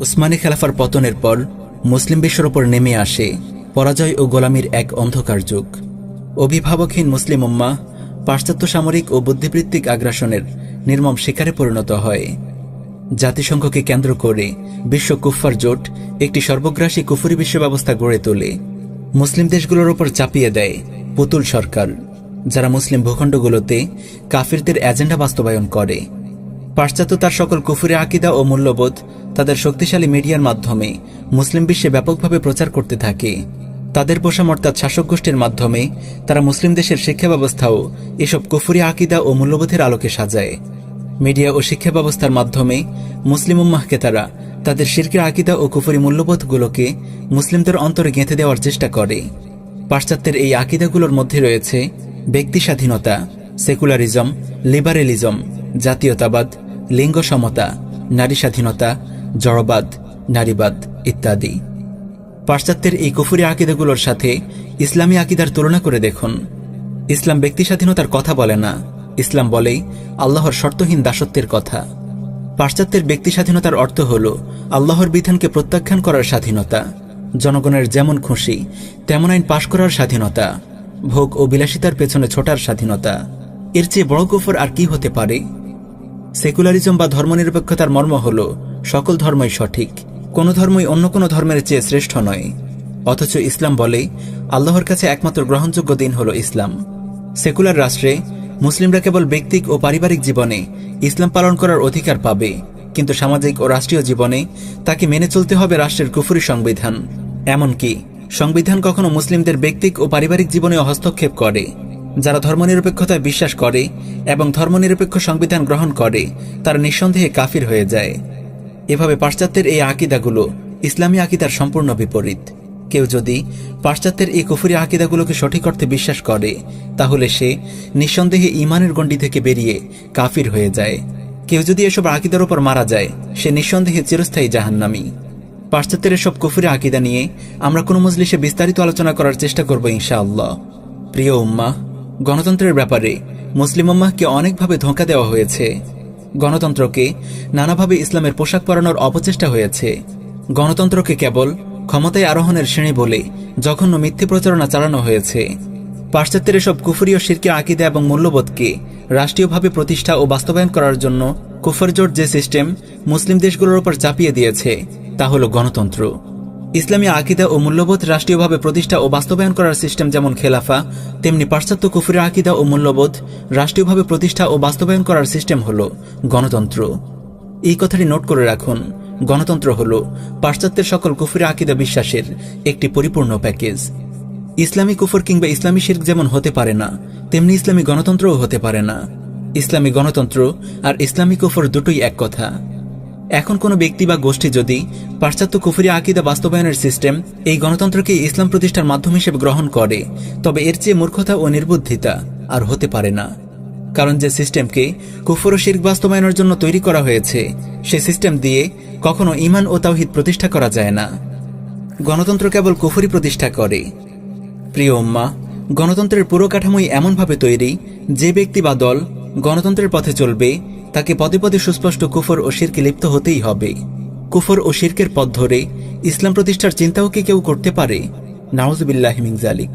উসমানী খেলাফার পতনের পর মুসলিম বিশ্বের ওপর নেমে আসে পরাজয় ও গোলামির এক অন্ধকার যুগ। অভিভাবকহীন মুসলিম উম্মা পাশ্চাত্য সামরিক ও বুদ্ধিবৃত্তিক আগ্রাসনের নির্মম শিকারে পরিণত হয়। জাতিসংঘকে কেন্দ্র করে বিশ্ব কুফফার জোট একটি সর্বগ্রাসী কুফুরি বিশ্ব ব্যবস্থা গড়ে তোলে। মুসলিম দেশগুলোর ওপর চাপিয়ে দেয় পুতুল সরকার, যারা মুসলিম ভূখণ্ডগুলোতে কাফিরদের এজেন্ডা বাস্তবায়ন করে। পাশ্চাত্য তার সকল কুফুরে আকিদা ও মূল্যবোধ তাদের শক্তিশালী মিডিয়ার মাধ্যমে মুসলিম বিশ্বে ব্যাপকভাবে প্রচার করতে থাকে। তাদের পোষা মর্তাদ শাসক গোষ্ঠীর মাধ্যমে তারা মুসলিম দেশের শিক্ষা ব্যবস্থাও এসব কুফুরি আকিদা ও মূল্যবোধের আলোকে সাজায়। মিডিয়া ও শিক্ষা ব্যবস্থার মাধ্যমে মুসলিম উম্মাহকে তারা তাদের শিরকের আকিদা ও কুফুরি মূল্যবোধগুলোকে মুসলিমদের অন্তরে গেঁথে দেওয়ার চেষ্টা করে। পাশ্চাত্যের এই আকিদাগুলোর মধ্যে রয়েছে ব্যক্তি স্বাধীনতা, সেকুলারিজম, লিবারেলিজম, জাতীয়তাবাদ, লিঙ্গ সমতা, নারী স্বাধীনতা জড়বাদ, নারীবাদ ইত্যাদি। পাশ্চাত্যের এই কুফুরি আকিদাগুলোর সাথে ইসলামী আকিদার তুলনা করে দেখুন। ইসলাম ব্যক্তি স্বাধীনতার কথা বলে না। ইসলাম বলে আল্লাহর শর্তহীন দাসত্বের কথা। পাশ্চাত্যের ব্যক্তি স্বাধীনতার অর্থ হল আল্লাহর বিধানকে প্রত্যাখ্যান করার স্বাধীনতা। জনগণের যেমন খুশি, তেমন আইন পাশ করার স্বাধীনতা। ভোগ ও বিলাসিতার পেছনে ছোটার স্বাধীনতা। এর চেয়ে বড় কুফর আর কি হতে পারে? সেকুলারিজম বা ধর্মনিরপেক্ষতার মর্ম হল সকল ধর্মই সঠিক, কোনো ধর্মই অন্য কোনো ধর্মের চেয়ে শ্রেষ্ঠ নয়। অথচ ইসলাম বলে, আল্লাহর কাছে একমাত্র গ্রহণযোগ্য দিন হল ইসলাম। সেকুলার রাষ্ট্রে মুসলিমরা কেবল ব্যক্তিক ও পারিবারিক জীবনে ইসলাম পালন করার অধিকার পাবে, কিন্তু সামাজিক ও রাষ্ট্রীয় জীবনে তাকে মেনে চলতে হবে রাষ্ট্রের কুফুরি সংবিধান। এমনকি সংবিধান কখনো মুসলিমদের ব্যক্তিক ও পারিবারিক জীবনেও হস্তক্ষেপ করে, যারা ধর্মনিরপেক্ষতায় বিশ্বাস করে এবং ধর্মনিরপেক্ষ সংবিধান গ্রহণ করে, তারা নিঃসন্দেহে কাফির হয়ে যায়। এভাবে পাশ্চাত্যের এই আকিদাগুলো ইসলামী আকিদার সম্পূর্ণ বিপরীত। কেউ যদি পাশ্চাত্যের এই কুফুরি আকিদাগুলোকে সঠিক অর্থে বিশ্বাস করে, তাহলে সে নিঃসন্দেহে ইমানের গণ্ডি থেকে বেরিয়ে কাফির হয়ে যায়। কেউ যদি এসব আকিদার ওপর মারা যায়, সে নিঃসন্দেহে চিরস্থায়ী জাহান্নামী। পাশ্চাত্যের এসব কুফুরি আকিদা নিয়ে আমরা কোনো মজলিসে বিস্তারিত আলোচনা করার চেষ্টা করব ইনশাআল্লাহ। প্রিয় উম্মা গণতন্ত্রের ব্যাপারে মুসলিম উম্মাহকে অনেকভাবে ধোঁকা দেওয়া হয়েছে। গণতন্ত্রকে নানাভাবে ইসলামের পোশাক পরানোর অপচেষ্টা হয়েছে। গণতন্ত্রকে কেবল ক্ষমতায় আরোহণের শ্রেণি বলে জঘন্য মিথ্যে প্রচারণা চালানো হয়েছে। পাশ্চাত্যের এসব কুফরীয় শিরকে আকিদা এবং মূল্যবোধকে রাষ্ট্রীয়ভাবে প্রতিষ্ঠা ও বাস্তবায়ন করার জন্য কুফরজোট যে সিস্টেম মুসলিম দেশগুলোর উপর চাপিয়ে দিয়েছে, তা হল গণতন্ত্র। ইসলামী আকিদা ও মূল্যবোধ রাষ্ট্রীয়ভাবে প্রতিষ্ঠা ও বাস্তবায়ন করার সিস্টেম যেমন খেলাফা, তেমনি পাশ্চাত্য কুফুরি আকিদা ও মূল্যবোধ রাষ্ট্রীয়ভাবে প্রতিষ্ঠা ও বাস্তবায়ন করার সিস্টেম হল গণতন্ত্র। এই কথাটি নোট করে রাখুন, গণতন্ত্র হল পাশ্চাত্যের সকল কুফুরি আকিদা বিশ্বাসের একটি পরিপূর্ণ প্যাকেজ। ইসলামী কুফর কিংবা ইসলামী শির্ক যেমন হতে পারে না, তেমনি ইসলামী গণতন্ত্রও হতে পারে না। ইসলামী গণতন্ত্র আর ইসলামী কুফর দুটোই এক কথা। এখন কোনো ব্যক্তি বা গোষ্ঠী যদি পাশ্চাত্য কুফরি আকিদা বাস্তবায়নের সিস্টেম এই গণতন্ত্রকে ইসলাম প্রতিষ্ঠার মাধ্যম হিসেবে গ্রহণ করে, তবে এর চেয়ে মূর্খতা ও নির্বুদ্ধিতা আর হতে পারে না। কারণ যে সিস্টেমকে কুফর ও শির্ক বাস্তবায়নের জন্য তৈরি করা হয়েছে, সে সিস্টেম দিয়ে কখনো ইমান ও তাওহিদ প্রতিষ্ঠা করা যায় না। গণতন্ত্র কেবল কুফরি প্রতিষ্ঠা করে। প্রিয় উম্মা, গণতন্ত্রের পুরো কাঠামোই এমনভাবে তৈরি, যে ব্যক্তি বা দল গণতন্ত্রের পথে চলবে তাকে পদে পদে সুস্পষ্ট কুফর ও শিরকে লিপ্ত হতেই হবে। কুফর ও শিরকের পথ ধরে ইসলাম প্রতিষ্ঠার চিন্তাও কি কেউ করতে পারে? নাউজুবিল্লাহ মিং জালিক